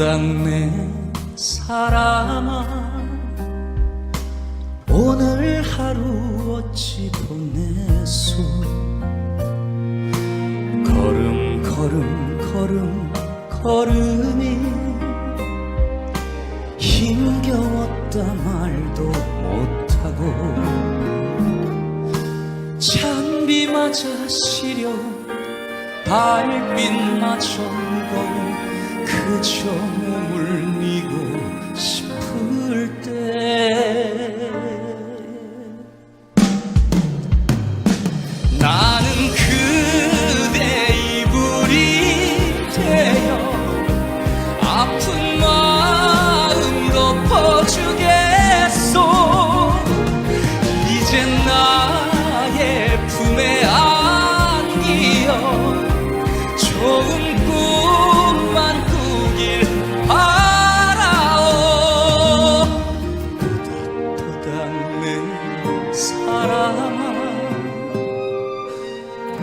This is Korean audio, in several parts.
도당내 사람아. 오늘 하루 어찌 보냈소 걸음 걸음 걸음 걸음이 힘겨웠다 말도 못하고 찬비마저 시려 달빛마저 무거운 그저 몸을 니고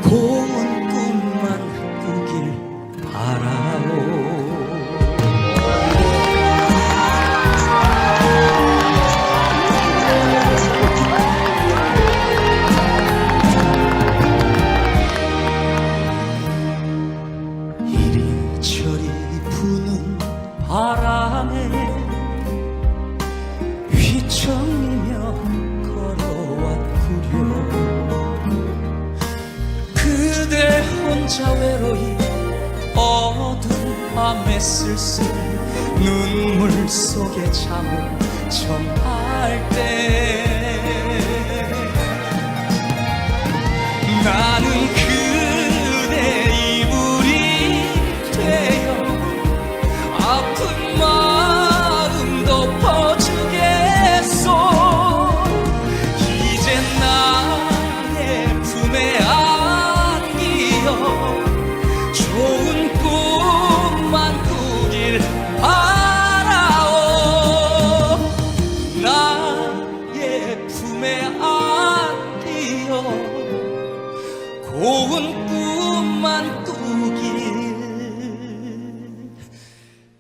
고 혼자 외로이 어두운 밤에 쓸쓸 눈물 속에 잠을 청할 때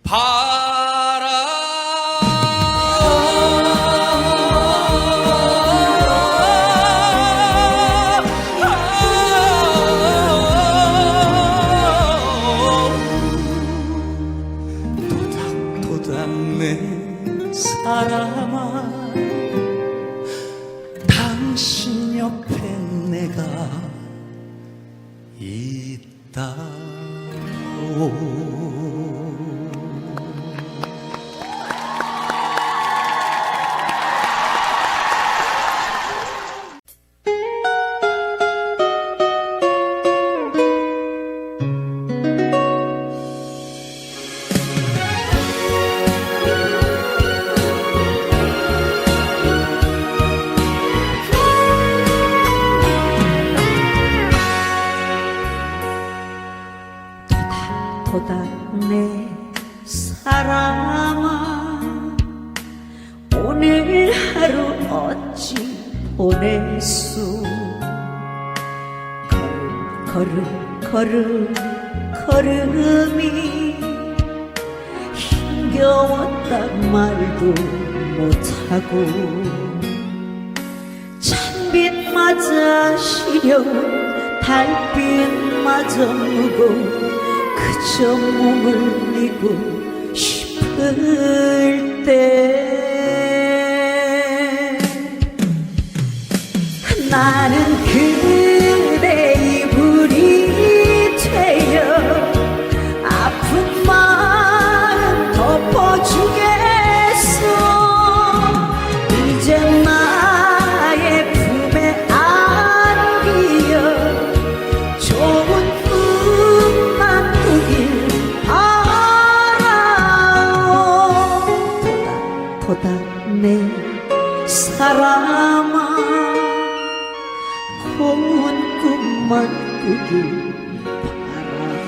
바라 도닥도닥 내 사람아 당신 옆에 내가 있다오 사람아 오늘 하루 어찌 보냈소 걸음 걸음 걸음 걸음이 힘겨웠다 말도 못하고 찬빛마저 시려운 달빛마저 무거운 그저 몸을 니고 싶을 때. 나는 고운 꿈만 꾸길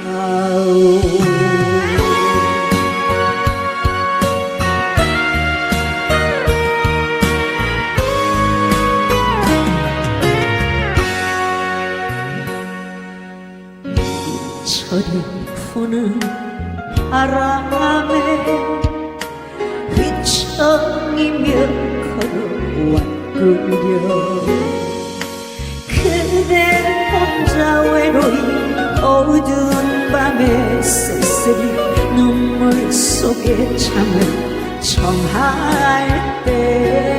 바라오. 철이 푸는 바람에 휘청이며 걸어왔구려 그대 혼자 외로이 어두운 밤에 쓸쓸히 눈물 속에 잠을 청할 때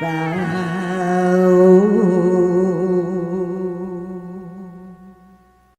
bao